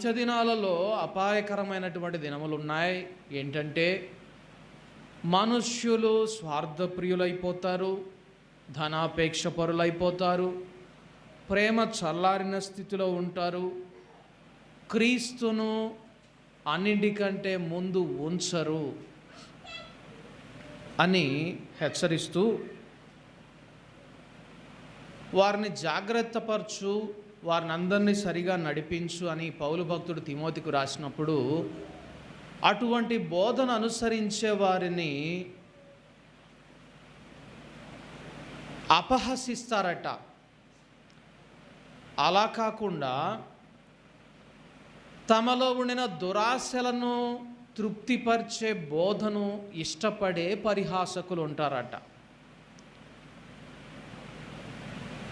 అంత్య దినాలలో అపాయకరమైనటువంటి దినములు ఉన్నాయి ఏంటంటే మనుష్యులు స్వార్థప్రియులైపోతారు ధనాపేక్ష పరులైపోతారు ప్రేమ చల్లారిన స్థితిలో ఉంటారు క్రీస్తును అన్నింటికంటే ముందు ఉంచరు అని హెచ్చరిస్తూ వారిని జాగ్రత్తపరచు వారిని అందరినీ సరిగా నడిపించు అని పౌలు భక్తుడు తిమోతికి రాసినప్పుడు అటువంటి బోధన అనుసరించే వారిని అపహసిస్తారట. అలా కాకుండా తమలో ఉండిన దురాశలను తృప్తిపరిచే బోధను ఇష్టపడే పరిహాసకులు ఉంటారట.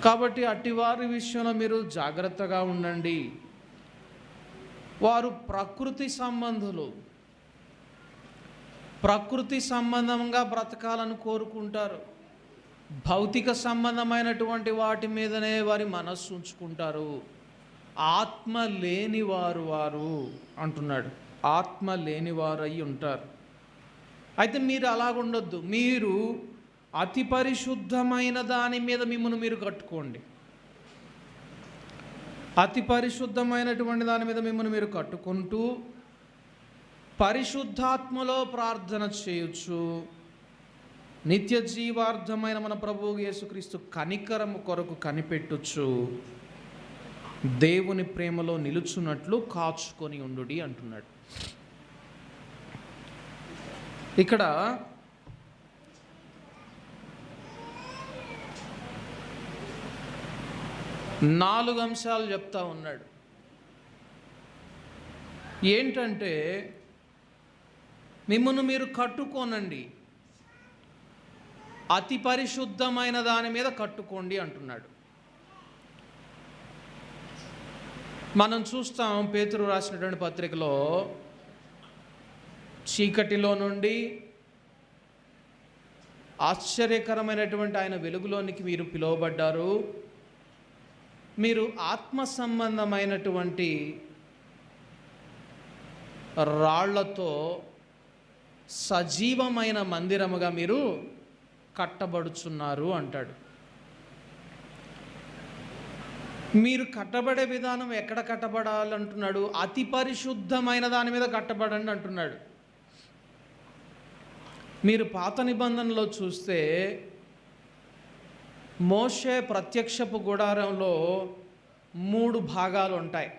కాబట్టి అట్టివారి విషయంలో మీరు జాగ్రత్తగా ఉండండి. వారు ప్రకృతి సంబంధులు. ప్రకృతి సంబంధంగా బ్రతకాలని కోరుకుంటారు. భౌతిక సంబంధమైనటువంటి వాటి మీదనే వారి మనస్సు ఉంచుకుంటారు. ఆత్మ లేని వారు వారు అంటున్నాడు. ఆత్మ లేనివారు అయి ఉంటారు. అయితే మీరు అలాగుండొద్దు. మీరు అతి పరిశుద్ధమైన దాని మీద మిమ్మల్ని మీరు కట్టుకోండి. అతి పరిశుద్ధమైనటువంటి దాని మీద మిమ్మల్ని మీరు కట్టుకుంటూ పరిశుద్ధాత్మలో ప్రార్థన చేయొచ్చు నిత్య జీవార్థమైన మన ప్రభువు యేసుక్రీస్తు కనికరము కొరకు కనిపెట్టొచ్చు దేవుని ప్రేమలో నిలుచున్నట్లు కాచుకొని ఉండుడి అంటున్నాడు. ఇక్కడ నాలుగు అంశాలు చెప్తా ఉన్నాడు. ఏంటంటే మిమ్మల్ని మీరు కట్టుకోనండి. అతి పరిశుద్ధమైన దాని మీద కట్టుకోండి అంటున్నాడు. మనం చూస్తాం పేతురు రాసినటువంటి పత్రికలో చీకటిలో నుండి ఆశ్చర్యకరమైనటువంటి ఆయన వెలుగులోనికి మీరు పిలువబడ్డారు. మీరు ఆత్మ సంబంధమైనటువంటి రాళ్ళతో సజీవమైన మందిరముగా మీరు కట్టబడుచున్నారు అంటాడు. మీరు కట్టబడే విధానం ఎక్కడ కట్టబడాలంటున్నాడు? అతి పరిశుద్ధమైన దాని మీద కట్టబడండి అంటున్నాడు. మీరు పాత నిబంధనలో చూస్తే మోషే ప్రత్యక్షపు గుడారంలో మూడు భాగాలు ఉంటాయి.